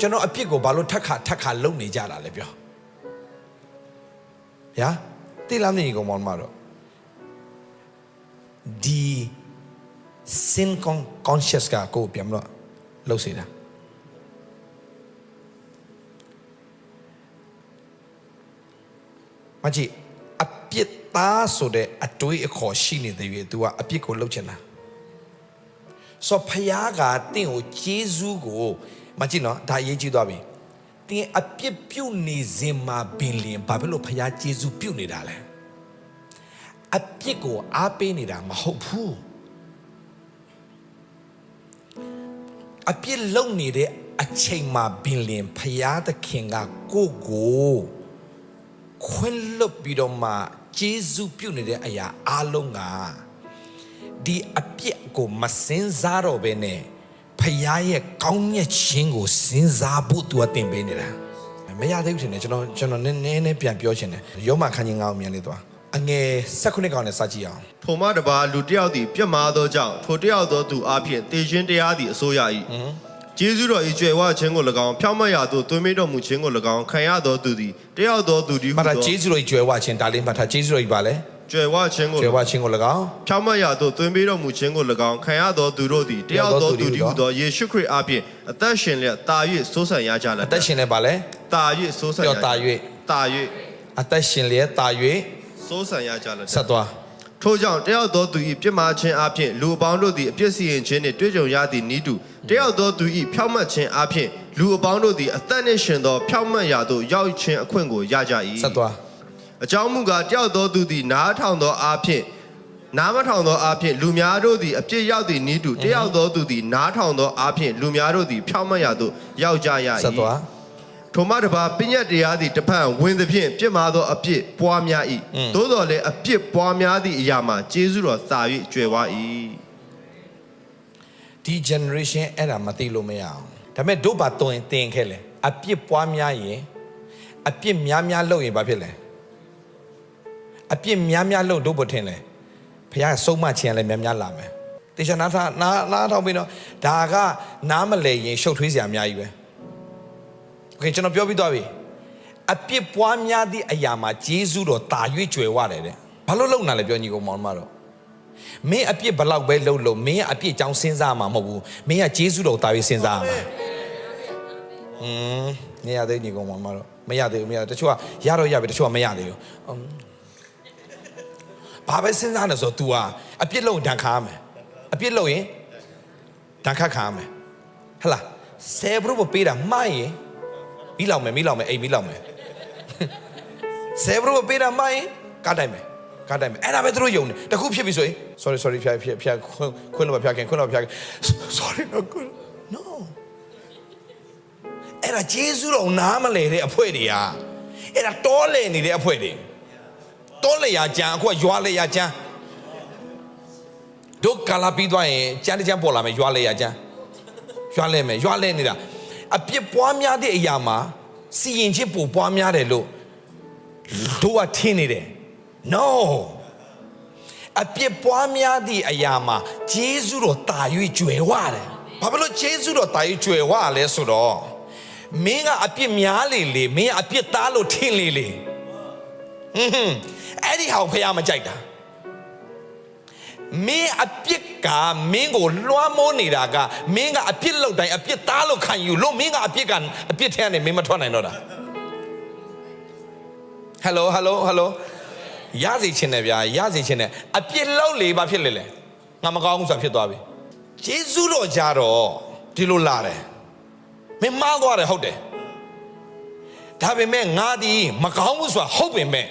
ကျွန်တော်အပြစ်ကိုဘာလို့ထက်ခါထက်ခါလုံနေကြတာလဲပြောဗျာတိလားမနေကောင်မောင်မတော်ဒီ sin con conscious ကကိုယ်ပြန်မလို့လှုပ်စေတာမကြီးအပြစ်သားဆိုတဲ့အတွေးအခေါ်ရှိနေတဲ့ရွေ तू ကအပြစ်ကိုလှုပ်ချင်တာဆိုဖယားကတင့်ကိုဂျေဇူးကို မကြည့်နော်ဒါအရေးကြီးသွားပြီတင်းအပြစ်ပြုတ်နေစဉ်မှာပင်လင်ဘာဖြစ်လို့ဖယားဂျေဇူးပြုတ်နေတာလဲအပြစ်ကိုအားပေးနေတာမဟုတ်ဘူးအပြစ်လုံနေတဲ့အချိန်မှာဘင်လင်ဖယားသခင်ကကိုယ့်ကိုခွင့်လွတ်ပြီးတော့မှဂျေဇုပြုနေတဲ့အရာအလုံးကဒီအပြစ်ကိုမစင်စားတော့ဘဲနဲ့ ဖယားရဲ့ကောင်းမြတ်ခြင်းကိုစဉ်းစားဖို့သူကတင်ပေးနေတာမရသေးဘူးထင်တယ်ကျွန်တော်ကျွန်တော်နည်းနည်းနဲ့ပြန်ပြောချင်တယ်ယောမခန်းကြီးငါ့ကိုမြန်လေးသွားအငယ်၁၉ကောင်နဲ့စကြည့်အောင်ထိုမှတပါလူတစ်ယောက်သည်ပြတ်မာသောကြောင့်ထိုတစ်ယောက်သောသူအဖြစ်တေခြင်းတရားသည်အစိုးရ၏ကျေးဇူးတော်၏ကြွယ်ဝခြင်းကို၎င်းဖြောင့်မတ်ရာသို့သွေးမိတော်မူခြင်းကို၎င်းခံရသောသူသည်တစ်ယောက်သောသူသည်ဟုမှတ်တာသောဂျေဇုတော်ကြီးကြွယ်ဝခြင်းဒါလေးမှတ်တာဂျေဇုတော်ကြီးပါလဲ ကြွယ်ဝခြင်းကိုကြွယ်ဝခြင်းကို၎င်းဖြောင့်မတ်ရာသို့သွေးမိတော်မူခြင်းကို၎င်းခံရသောသူတို့သည်တစ်ယောက်သောသူသည်ဟုသောယေရှုခရစ်အဖြစ်အသက်ရှင်လျက်တာ၍စိုးစံရကြလတအသက်ရှင်နေပါလဲတာ၍စိုးစံရပြောတာ၍တာ၍အသက်ရှင်လျက်တာ၍စိုးစံရကြလတဆက်သွားထို့ကြောင့်တယောက်သောသူ၏ပြစ်မှားခြင်းအပြင်လူအပေါင်းတို့သည်အပြစ်စီရင်ခြင်းနှင့်တွေ့ကြုံရသည့်ဤတူတယောက်သောသူ၏ဖြောင့်မတ်ခြင်းအပြင်လူအပေါင်းတို့သည်အသက်နှင့်ရှင်သောဖြောင့်မတ်ရာသို့ရောက်ခြင်းအခွင့်ကိုရကြ၏ဆက်သွား အကြောင်းမူကားတယောက်သောသူသည်နားထောင်သောအပြင်နားမထောင်သောအပြင်လူများတို့သည်အပြစ်ရောက်သည့်ဤတူတယောက်သောသူသည်နားထောင်သောအပြင်လူများတို့သည်ဖြောင့်မတ်ရာသို့ရောက်ကြရဆက်သွား၏ထိုမှတပါပညတ်တရားသည်တစ်ဖန်ဝင်သဖြင့်ပြစ်မှားသောအပြစ်ပွားများ၏သို့တော်လည်းအပြစ်ပွားများသည့်အရာမှာကျေးဇူးတော်သာ၍ကျွယ်ဝ၏ဒီ generation အဲ့ဒါမသိလို့မရအောင်ဒါပေမဲ့တို့ဘာတွင်တင်ခဲ့လဲအပြစ်ပွားများရင်အပြစ်များများလုပ်ရင်ဘာဖြစ်လဲ အပြစ်များများလုပ်တို့ဘထင်လဲဖခင်ဆုံးမခြင်းလည်းများများလာမယ်တေချာနာထနာနာထောင်ပြီးတော့ဒါကနားမလဲရင်ရှုပ်ထွေးစရာအများကြီးပဲโอเคကျွန်တော်ပြောပြီးသွားပြီအပြစ်ပွားများသည့်အရာမှာဂျေဇုတော်တာ၍ကြွယ်ဝတယ်တဲ့ဘာလို့လုံနာလဲပြောညီကောင်မောင်မတော် မင်းအပြစ်ဘလောက်ပဲလုပ်လို့မင်းကအပြစ်အကြောင်းစဉ်းစားမှာမဟုတ်ဘူးမင်းကဂျေဇုတော်တာပြီးစဉ်းစားရမှာอืมနေရသေးညီကောင်မမတော့မရသေးဘူးမရတချို့ကရတော့ရပြီတချို့ကမရသေးဘူးอืม ဘာပဲစဉ်းစားနေဆို तू อ่ะအပြစ်လုပ်ရင်ဒဏ်ခါရမယ်အပြစ်လုပ်ရင်ဒဏ်ခတ်ခါရမယ်ဟဟလားဆယ်ဘရုပေးတာမှားရင်မိလောက်မယ်မိလောက်မယ်အိမ်မိလောက်မယ် ဆယ်ဘရုပေးတာမှားရင်ကားတိုင်မယ်ကားတိုင်မယ်အဲ့ဒါပဲသူတို့ယုံတယ်တခုဖြစ်ပြီဆိုရင် sorry sorry ဖျက်ဖျက်ဖျက်ခွန်းခွန်းတော့ဖျက်ခင်ခွန်းတော့ဖျက်ခင် sorry no good no အဲ့ဒါဂျေဇုတော်နားမလဲတဲ့အဖွဲတွေကအဲ့ဒါတောလဲနေတဲ့အဖွဲတွေ တောလဲရကြံအခုကရွာလဲရကြံတို့ကာလာပြီးသွားရင်ကြမ်းတစ်ကြမ်းပေါ်လာမယ်ရွာလဲရကြံရွာလဲမယ်ရွာလဲနေတာအပြစ်ပွားများတဲ့အရာမှာစီရင်ချင်းပိုပွားများတယ်လို့တို့ကထင်နေတယ် no အပြစ်ပွားများသည့်အရာမှာဂျေဇုတော်တာ၍ကြွယ်ဝတယ်ဘာဖြစ်လို့ဂျေဇုတော်တာ၍ကြွယ်ဝလဲဆိုတော့မင်းကအပြစ်များလေလေမင်းကအပြစ်သားလို့ထင်လေလေ ဟွန်းဟွန်းအဲ့ဒီဟောင်ဖះမကြိုက်တာမင်းအပြစ်ကမင်းကိုလွှမ်းမိုးနေတာကမင်းကအပြစ်လုပ်တိုင်းအပြစ်သားလို့ခံယူလို့မင်းကအပြစ်ကအပြစ်ထဲကနေမင်းမထွက်နိုင်တော့တာဟယ်လိုဟယ်လိုဟယ်လိုရစီချင်းတယ်ဗျာရစီချင်းတယ်အပြစ်လောက်လေဘာဖြစ်လဲလဲငါမကောင်းဘူးဆိုတာဖြစ်သွားပြီဂျေဇုတော်ကြတော့ဒီလိုလာတယ်မင်းမှားသွားတယ်ဟုတ်တယ် ဒါပေမဲ့ငါဒီမကောင်းဘူးဆိုတာဟုတ်ပေမဲ့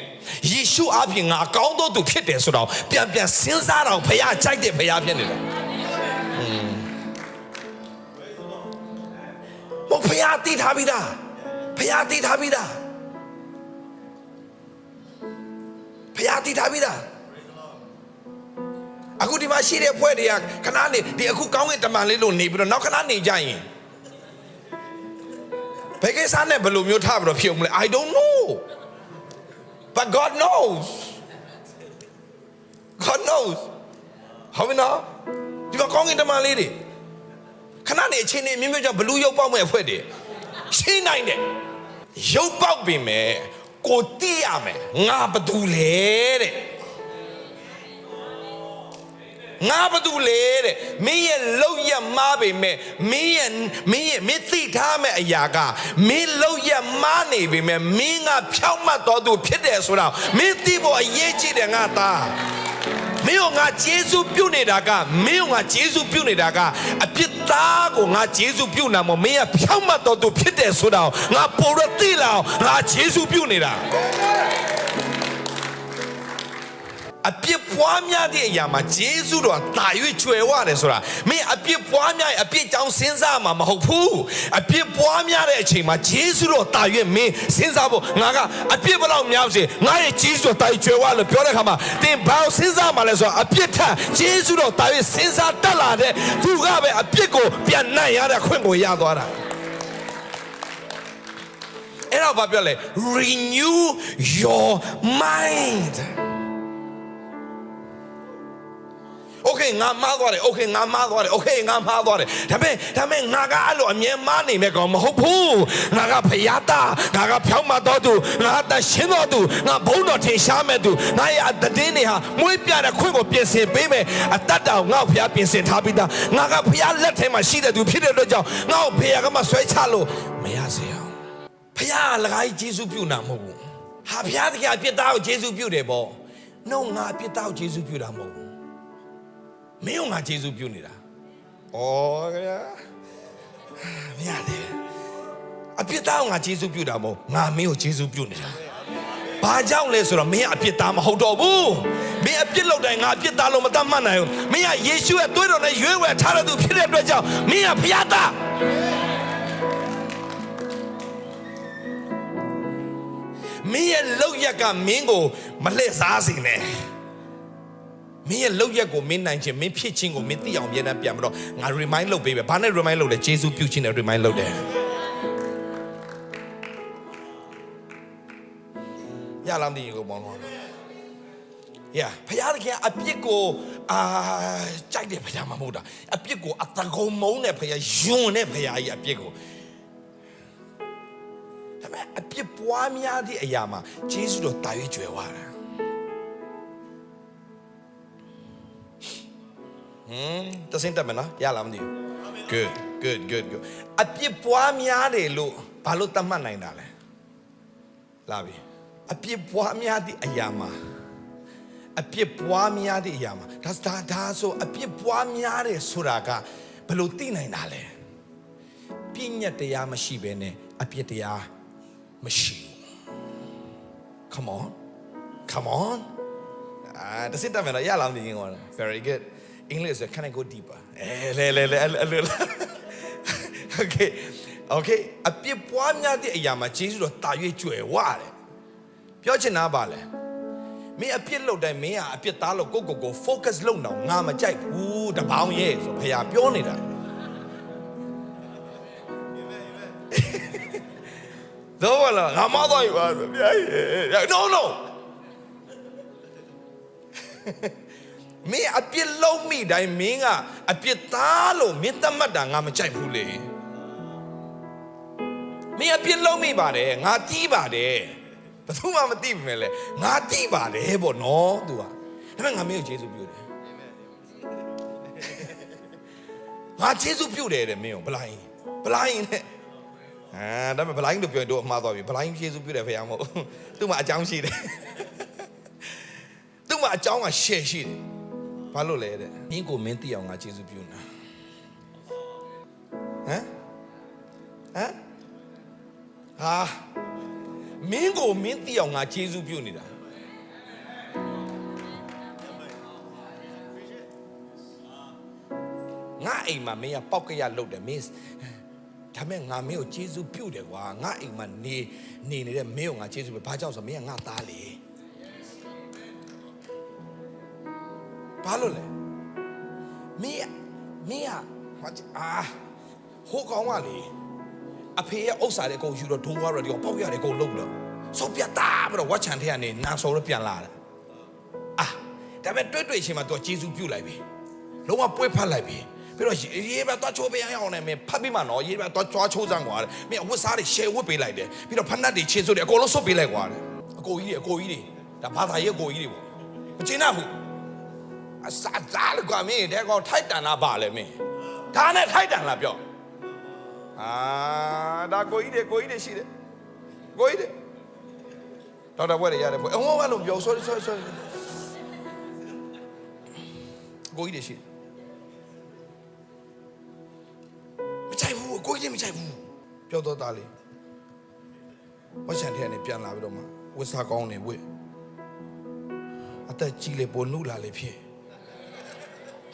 ယေရှုအပြင်ငါကောင်းတော့သူဖြစ်တယ်ဆိုတော့ပြန်ပြန်စဉ်းစားတော့ဖခင်ကြိုက်တယ်ဖခင်ဖြစ်နေတယ်ဟွန်းဘုရားတည်ထားပြီးသားဘုရားတည်ထားပြီးသားဖျားတည်ထားပြီးသားအခုဒီမှာရှိတဲ့ဖွဲ့တွေကခဏနေဒီအခုကောင်းကင်တမန်လေးလို့နေပြီးတော့နောက်ခဏနေကြရင် ဘယ်ကိစ္စနဲ့ဘယ်လိုမျိုးထားပြီးတော့ဖြစ်အောင်မလဲ I don't know but God knows God knows ဟုတ်ပြီနော်ဒီမှာကောင်းကင်တမန်လေးတွေခဏနေအချိန်နေမြင့်မြတ်ကြောင့်ဘလူးရုပ်ပေါက်မဲ့အဖွဲ့တွေရှင်းနိုင်တယ်ရုပ်ပေါက်ပြီမယ်ကိုတိရမယ်ငါဘာတူလဲတဲ့ ငါဘာတူလဲတဲ့မင်းရဲ့လောက်ရမားပြီမယ်မင်းရဲ့မင်းရဲ့မင်းသိထားမဲ့အရာကမင်းလောက်ရမားနေပြီမယ်မင်းကဖြောက်မှတ်တော်သူဖြစ်တယ်ဆိုတော့မင်းသိဖို့အရေးကြီးတယ်ငါသားမင်းကငါဂျေစုပြုတ်နေတာကမင်းကငါဂျေစုပြုတ်နေတာကအပြစ်သားကိုငါဂျေစုပြုတ်နာမမင်းကဖြောက်မှတ်တော်သူဖြစ်တယ်ဆိုတော့ငါပေါ်ရသိလာအောင်ငါဂျေစုပြုတ်နေတာ အပြစ်ပွားများတဲ့အရာမှာဂျေစုတော်တာ၍ကျွယ်ဝတယ်ဆိုတာမင်းအပြစ်ပွားများရင်အပြစ်ကြောင့်စဉ်းစားမှာမဟုတ်ဘူးအပြစ်ပွားများတဲ့အချိန်မှာဂျေစုတော်တာ၍မင်းစဉ်းစားဖို့ငါကအပြစ်ဘယ်လောက်များစေငါရဲ့ဂျေစုတော်တာ၍ကျွယ်ဝလို့ပြောတဲ့ခါမှာသင်ဘာကိုစဉ်းစားမှာလဲဆိုတော့အပြစ်ထက်ဂျေစုတော်တာ၍စဉ်းစားတတ်လာတဲ့သူကပဲအပြစ်ကိုပြန်နိုင်ရတဲ့အခွင့်ကိုရသွားတာအဲ့တော့ဘာပြောလဲ renew your mind ငါမားသွားတယ် Okay ငါမားသွားတယ် Okay ငါမားသွားတယ်ဒါပေမဲ့ဒါပေမဲ့ငါကအဲ့လိုအမြဲမားနေမဲ့ကောင်မဟုတ်ဘူးငါကဖယားတာငါကဖြောင်းမတော်သူငါကတရှင်းတော်သူငါဘုံတော်ထင်ရှားမဲ့သူငါရဲ့အတည်င်းတွေဟာမွေးပြတဲ့ခွင့်ကိုပြင်ဆင်ပေးမယ်အတတ်တော်ငါ့ကိုဖယားပြင်ဆင်ထားပြီးသားငါကဖယားလက်ထဲမှာရှိတဲ့သူဖြစ်တဲ့အတွက်ကြောင့်ငါ့ကိုဖယားကမှဆွဲချလို့မရစေအောင်ဖယားလကားကြီးယေရှုပြုနာမဟုတ်ဘူးဟာဖယားတကယ်အပြစ်သားကိုယေရှုပြုတယ်ပေါ့နှုတ်ငါအပြစ်သားကိုယေရှုပြုတာမဟုတ်ဘူး မင်းကငါကျေးဇူးပြုနေတာ။အော်ခင်ဗျာ။မရတယ်။အပြစ်သားကိုငါကျေးဇူးပြုတာမဟုတ်ငါမင်းကိုကျေးဇူးပြုနေတာ။ဘာကြောင့်လဲဆိုတော့မင်းကအပြစ်သားမဟုတ်တော့ဘူး။မင်းအပြစ်လုပ်တိုင်းငါအပြစ်သားလို့မတတ်မှတ်နိုင်ဘူး။မင်းကယေရှုရဲ့သွေးတော်နဲ့ရွေးဝယ်ထားတဲ့သူဖြစ်တဲ့အတွက်ကြောင့်မင်းကဖျားသားမင်းရဲ့လောက်ရက်ကမင်းကိုမလှည့်စားစေနဲ့ မင်းရဲ့လောက်ရက်ကိုမင်းနိုင်ခြင်းမင်းဖြစ်ခြင်းကိုမင်းသိအောင်ပြန်တမ်းပြန်မတော့ငါ remind လုပ်ပေးပဲဘာနဲ့ remind လုပ်လဲဂျေဇုပြုခြင်းနဲ့ remind လုပ်တယ်ရလားမသိဘူးကိုမောင်မောင်ရဖယားတခင်အပြစ်ကိုအာကြိုက်တယ်ဖယားမမဟုတ်တာအပြစ်ကိုအတကုံမုန်းတဲ့ဖယားယွန်းတဲ့ဖယားကြီးအပြစ်ကိုဒါပေမဲ့အပြစ်ပွားများသည့်အရာမှာဂျေဇုတော်တာ၍ကျွယ်ဝတာ ဟမ်တစင်တက်မယ်နော်ရလားမသိဘူး good good good good အပြစ်ပွားများတယ်လို့ဘာလို့တတ်မှတ်နိုင်တာလဲလာပြီအပြစ်ပွားများသည့်အရာမှာအပြစ်ပွားများသည့်အရာမှာဒါဒါဒါဆိုအပြစ်ပွားများတယ်ဆိုတာကဘယ်လို့သိနိုင်တာလဲပြည့်ညတ်တရားမရှိဘဲနဲ့အပြစ်တရားမရှိဘူး come on come on အာတစင်တက်မယ်နော်ရလားမသိဘူးကော very good English so can I go deeper အဲလေလေလေအဲ့လိုအဲ့လို Okay Okay အပြစ်ပွားများတဲ့အရာမှာဂျေဇုတော်တာ၍ကြွယ်ဝတယ်ပြောချင်တာပါလေမင်းအပြစ်လုပ်တိုင်းမင်းဟာအပြစ်သားလို့ကိုယ့်ကိုယ်ကို focus လုပ်တော့ငါမကြိုက်ဘူးတပေါင်းရဲ့ဆိုဖခင်ပြောနေတာတော့လာငါမတော့ရပါဘူးဗျာ No no မင်းအပြစ်လုံးမိတိုင်းမင်းကအပြစ်သားလို့မင်းသတ်မှတ်တာငါမကြိုက်ဘူးလေမင်းအပြစ်လုံးမိပါတယ်ငါတီးပါတယ်ဘယ်သူမှမသိဘူးလေငါတီးပါတယ်ပေါ့နော်သူကဒါပေမဲ့ငါမင်းကိုကျေးဇူးပြုတယ်ငါကျေးဇူးပြုတယ်တဲ့မင်းကိုဘလိုင်းဘလိုင်းနဲ့အာဒါပေမဲ့ဘလိုင်းလို့ပြောရင်တော့အမှားသွားပြီဘလိုင်းကျေးဇူးပြုတယ်ဖေရမဟုတ်သူ့မှာအကြောင်းရှိတယ်သူ့မှာအကြောင်းကရှယ်ရှိတယ် ဘာလို့လဲတဲ့မင်းကိုမင်းသိအောင်ငါကျေးဇူးပြုနာဟမ်ဟမ်ဟာမင်းကိုမင်းသိအောင်ငါကျေးဇူးပြုနေတာငါအိမ်မှာမင်းကပောက်ကရလုပ်တယ်မင်းဒါမဲ့ငါမင်းကိုကျေးဇူးပြုတယ်ကွာငါအိမ်မှာနေနေနေတဲ့မင်းကိုငါကျေးဇူးပြုဘာကြောင့်ဆိုမင်းကငါသားလေ ဘာလို့လဲမင်းမင်းဟာအာဟိုကောင်ကလေအဖေရဲ့ဥစ္စာတွေအကုန်ယူတော့ဒုံးသွားတော့ဒီကောင်ပေါက်ရတယ်အကုန်လုံးလို့စောပြတ်တာပြီးတော့ဝတ်ချန်ထဲကနေနာဆော်တော့ပြန်လာတာအာဒါပေမဲ့တွေ့တွေ့ချင်းမှာသူကဂျေဇူးပြုတ်လိုက်ပြီလုံးဝပွဲဖတ်လိုက်ပြီပြီးတော့ရေးပဲသွားချိုးပေးအောင်နဲ့မင်းဖတ်ပြီးမှနော်ရေးပဲသွားကြွားချိုးစမ်းကွာတဲ့မင်းအဝတ်စားတွေ share ဝတ်ပေးလိုက်တယ်ပြီးတော့ဖက်နက်တွေချင်းစိုးတွေအကုန်လုံးဆုတ်ပေးလိုက်ကွာတဲ့အကိုကြီးတွေအကိုကြီးတွေဒါဘာသာရေးအကိုကြီးတွေပေါ့မကျင်တော့ဘူး အစားစားလို့ကွာမင်းတဲ့ကောင်ထိုက်တန်လားပါလေမင်းဒါနဲ့ထိုက်တန်လားပြောအာဒါကိုကြီးတွေကိုကြီးတွေရှိတယ်ကိုကြီးတွေဒေါက်တာဘွဲ့တွေရတယ်ဘွဲ့အဝဝလို့ပြော sorry sorry sorry ကိုကြီးတွေရှိတယ်မကြိုက်ဘူးအကိုကြီးမကြိုက်ဘူးပြောတော့သားလေးဝတ်ချန်ထဲကနေပြန်လာပြီးတော့မှဝတ်စားကောင်းနေဝတ်အသက်ကြီးလေပေါ်နုလာလေဖြစ်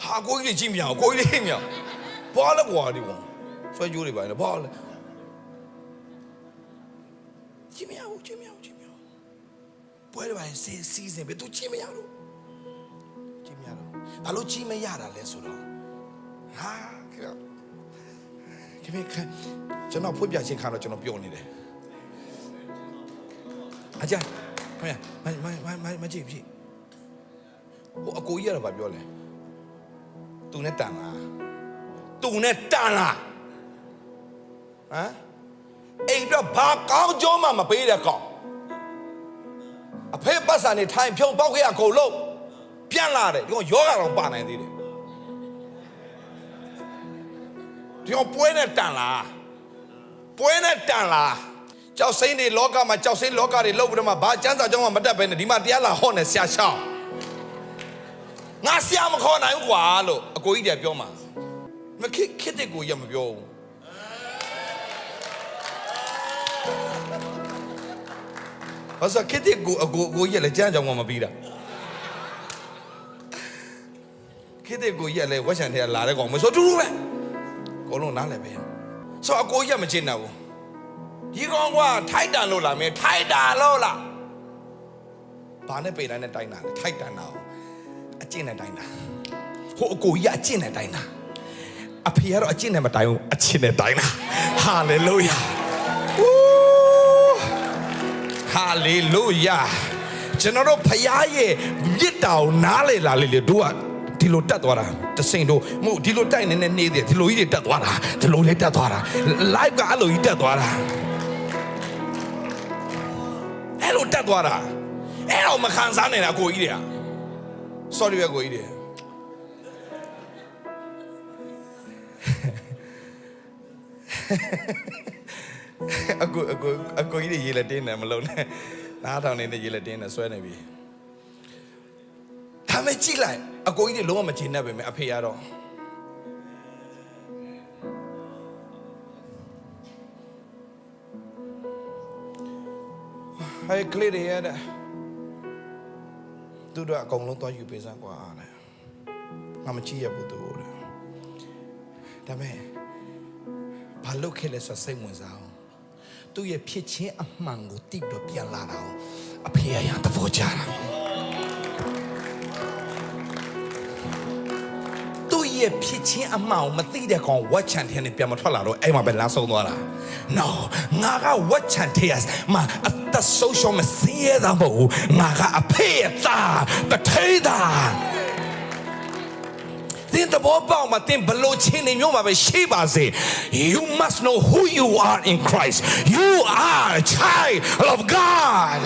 ဟာအကိုကြီးကြီးမြောင်အကိုကြီးမြောင်ဘာလဲကွာဒီကောင်ဆွဲကြိုးတွေပါနေဘာလဲကြီးမြောင်ကြီးမြောင်ကြီးမြောင်ပွဲတွေပါစီစီစဉ်ပဲသူကြီးမရတော့ကြီးမရတော့ဘာလို့ကြီးမရတာလဲဆိုတော့ဟာကြောက်ဒီမေခကျွန်တော်ဖွင့်ပြချင်းခါတော့ကျွန်တော်ပြောနေတယ်အကြခမရမမမမမကြည့်ကြည့်ဟိုအကိုကြီးကတော့ဗာပြောလဲ သူနဲ့တန်လားသူနဲ့တန်လားဟမ်အိမ်တော့ဘာကောင်းကြောမှမပေးတဲ့ကောင်အဖေပတ်စံနေထိုင်ဖြုံပေါက်ခဲ့အကုန်လုံးပြန်လာတယ်ဒီကောင်ယောဂတော့ပါနိုင်သေးတယ်ဒီအောင်ပွဲနဲ့တန်လားပွဲနဲ့တန်လားကြောက်စိမ့်တွေလောကမှာကြောက်စိမ့်လောကတွေလောက်ပြီးတော့မှဘာကျမ်းစာကြောင်းမှမတတ်ပဲနဲ့ဒီမှာတရားလာဟောနေဆရာရှောင်း ငါဆရာမခေါ်နိုင်ဘူးကွာလို့အကိုကြီးတည်းပြောမှာမခစ်ခစ်တဲ့ကိုရမပြောဘူးဘာသာခစ်တဲ့ကိုအကိုအကိုကြီးလည်းကျမ်းကြောင်းမှမပြီးတာခစ်တဲ့ကိုကြီးလည်းဝက်ချန်ထဲလာတဲ့ကောင်မဆိုတူတူပဲအကုန်လုံးနားလည်ပဲဆိုအကိုကြီးကမချင်တော့ဘူးဒီကောင်ကထိုက်တန်လို့လားမင်းထိုက်တန်လို့လားဘာနဲ့ပေတန်းနဲ့တိုင်းတာလဲထိုက်တန်တာ အကျင့်နဲ့တိုင်းတာဟိုအကိုကြီးကအကျင့်နဲ့တိုင်းတာအဖေကတော့အကျင့်နဲ့မတိုင်းဘူးအကျင့်နဲ့တိုင်းတာဟာလေလုယာဟာလေလုယာကျွန်တော်တို့ဖခင်ရဲ့မြစ်တာကိုနားလေလာလေလေတို့ကဒီလိုတက်သွားတာတစိမ့်တို့မဟုတ်ဒီလိုတိုက်နေနေနေတယ်ဒီလိုကြီးတွေတက်သွားတာဒီလိုလေးတက်သွားတာ live ကအဲ့လိုကြီးတက်သွားတာအဲ့လိုတက်သွားတာအဲ့တော့မခံစားနေတာကိုကြီးတွေက sorry ပဲကိုကြီးတွေအကူအကူအကူကြီးတွေရေလက်တင်းတယ်မလုံးနဲ့နားထောင်နေတဲ့ရေလက်တင်းနဲ့ဆွဲနေပြီဒါမဲ့ကြည့်လိုက်အကိုကြီးတွေလုံးဝမချင်တတ်ပဲမဲ့အဖေကတော့ဟဲ့ကလေးတွေရတဲ့ သူတို့အကုန်လုံးသွားယူပေးစမ်းကွာတဲ့ငါမကြည့်ရဘူးသူတဲ့ဒါမဲ့ဘာလို့ခဲလဲဆိုစိတ်ဝင်စားအောင်သူ့ရဲ့ဖြစ်ချင်းအမှန်ကိုတိတော့ပြန်လာတာအောင်အဖေရရသဘောကျတာ သူ့ရဲ့ဖြစ်ချင်းအမှောင်မသိတဲ့ကောင်ဝက်ချန်ထဲနဲ့ပြန်မထွက်လာတော့အဲ့မှာပဲလမ်းဆုံးသွားတာ no ငါကဝက်ချန်ထဲမှာအသက် social မစင်းရတာမဟုတ်ဘူးငါကအဖေရဲ့သားတထေးသားတင်တဘောပေါက်မှာတင်ဘလို့ချင်းနေမျိုးမှာပဲရှိပါစေ you must know who you are in Christ you are a child of God